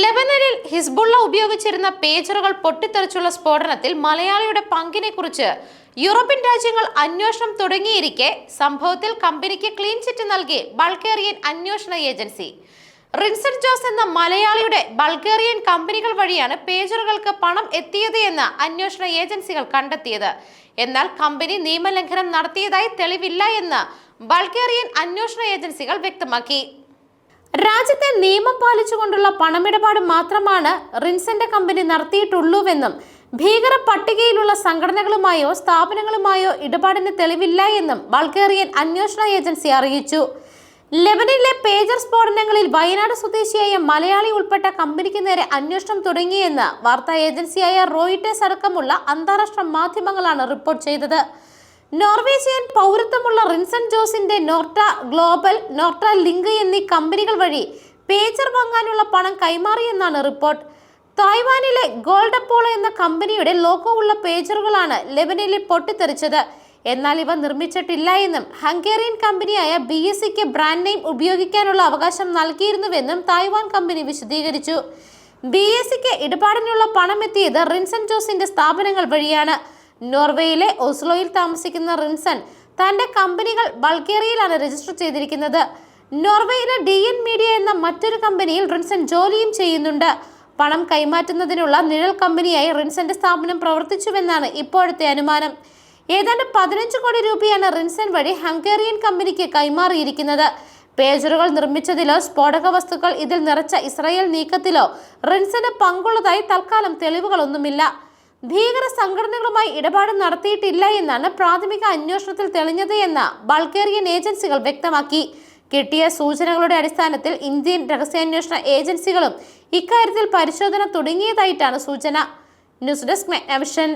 ലെബനനിൽ Hezbollah ഉപയോഗിച്ചിരുന്ന പേജറുകൾ പൊട്ടിത്തെറിച്ചുള്ള സ്ഫോടനത്തിൽ മലയാളിയുടെ പങ്കിനെക്കുറിച്ച് യൂറോപ്യൻ രാജ്യങ്ങൾ അന്വേഷണം തുടങ്ങിയിരിക്കെ സംഭവത്തിൽ കമ്പനിക്ക് ക്ലീൻ ചിറ്റ് നൽകി ബൾഗേറിയൻ അന്വേഷണ ഏജൻസി. റിൻസൺ ജോസ് എന്ന മലയാളിയുടെ ബൾഗേറിയൻ കമ്പനികൾ വഴിയാണ് പേജറുകൾക്ക് പണം എത്തിയത് എന്ന് അന്വേഷണ ഏജൻസികൾ കണ്ടെത്തിയത്. എന്നാൽ കമ്പനി നിയമലംഘനം നടത്തിയതായി തെളിവില്ല എന്ന് ബൾഗേറിയൻ അന്വേഷണ ഏജൻസികൾ വ്യക്തമാക്കി. രാജ്യത്തെ നിയമം പാലിച്ചുകൊണ്ടുള്ള പണമിടപാട് മാത്രമാണ് റിൻസന്റെ കമ്പനി നടത്തിയിട്ടുള്ളൂവെന്നും ഭീകര പട്ടികയിലുള്ള സംഘടനകളുമായോ സ്ഥാപനങ്ങളുമായോ ഇടപാടിന് തെളിവില്ല എന്നും ബൾഗേറിയൻ അന്വേഷണ ഏജൻസി അറിയിച്ചു. ലെബനിലെ പേജർ സ്ഫോടനങ്ങളിൽ വയനാട് സ്വദേശിയായ മലയാളി ഉൾപ്പെട്ട കമ്പനിക്ക് നേരെ അന്വേഷണം തുടങ്ങിയെന്ന് വാർത്താ ഏജൻസിയായ റോയിട്ടേഴ്സ് അടക്കമുള്ള അന്താരാഷ്ട്ര മാധ്യമങ്ങളാണ് റിപ്പോർട്ട് ചെയ്തത്. നോർവേജിയൻ പൗരത്വമുള്ള റിൻസൺ ജോസിന്റെ നോർട്ട ഗ്ലോബൽ നോർട്ട ലിങ്ക് എന്നീ കമ്പനികൾ വഴി പേജർ വാങ്ങാനുള്ള പണം കൈമാറിയെന്നാണ് റിപ്പോർട്ട്. തായ്വാനിലെ ഗോൾഡ് അപ്പോളോ എന്ന കമ്പനിയുടെ ലോഗോ ഉള്ള പേജറുകളാണ് ലെബനിലെ പൊട്ടിത്തെറിച്ചത്. എന്നാൽ ഇവ നിർമ്മിച്ചിട്ടില്ല എന്നും ഹംഗേറിയൻ കമ്പനിയായ ബി എസ് സിക്ക് ബ്രാൻഡ് നെയിം ഉപയോഗിക്കാനുള്ള അവകാശം നൽകിയിരുന്നുവെന്നും തായ്വാൻ കമ്പനി വിശദീകരിച്ചു. ബി എസ് സിക്ക് ഇടപാടിനുള്ള പണം എത്തിയത് റിൻസൺ ജോസിന്റെ സ്ഥാപനങ്ങൾ വഴിയാണ്. നോർവേയിലെ ഓസ്ലോയിൽ താമസിക്കുന്ന റിൻസൺ തന്റെ കമ്പനികൾ ബൾഗേറിയയിലാണ് രജിസ്റ്റർ ചെയ്തിരിക്കുന്നത്. നോർവേയിലെ ഡി എൻ മീഡിയ എന്ന മറ്റൊരു കമ്പനിയിൽ റിൻസൺ ജോലിയും ചെയ്യുന്നുണ്ട്. പണം കൈമാറ്റുന്നതിനുള്ള നിഴൽ കമ്പനിയായി റിൻസന്റെ സ്ഥാപനം പ്രവർത്തിച്ചുവെന്നാണ് ഇപ്പോഴത്തെ അനുമാനം. ഏതാണ്ട് പതിനഞ്ച് കോടി രൂപയാണ് റിൻസൺ വഴി ഹംഗേറിയൻ കമ്പനിക്ക് കൈമാറിയിരിക്കുന്നത്. പേജറുകൾ നിർമ്മിച്ചതിലോ സ്ഫോടക വസ്തുക്കൾ ഇതിൽ നിറച്ച ഇസ്രായേൽ നീക്കത്തിലോ റിൻസന് പങ്കുള്ളതായി തൽക്കാലം തെളിവുകളൊന്നുമില്ല. ഭീകര സംഘടനകളുമായി ഇടപാട് നടത്തിയിട്ടില്ല എന്നാണ് പ്രാഥമിക അന്വേഷണത്തിൽ തെളിഞ്ഞത് എന്ന് ബൾഗേറിയൻ ഏജൻസികൾ വ്യക്തമാക്കി. കിട്ടിയ സൂചനകളുടെ അടിസ്ഥാനത്തിൽ ഇന്ത്യൻ രഹസ്യാന്വേഷണ ഏജൻസികളും ഇക്കാര്യത്തിൽ പരിശോധന തുടങ്ങിയതായിട്ടാണ് സൂചന. News desk മെഗ്നവിഷൻ.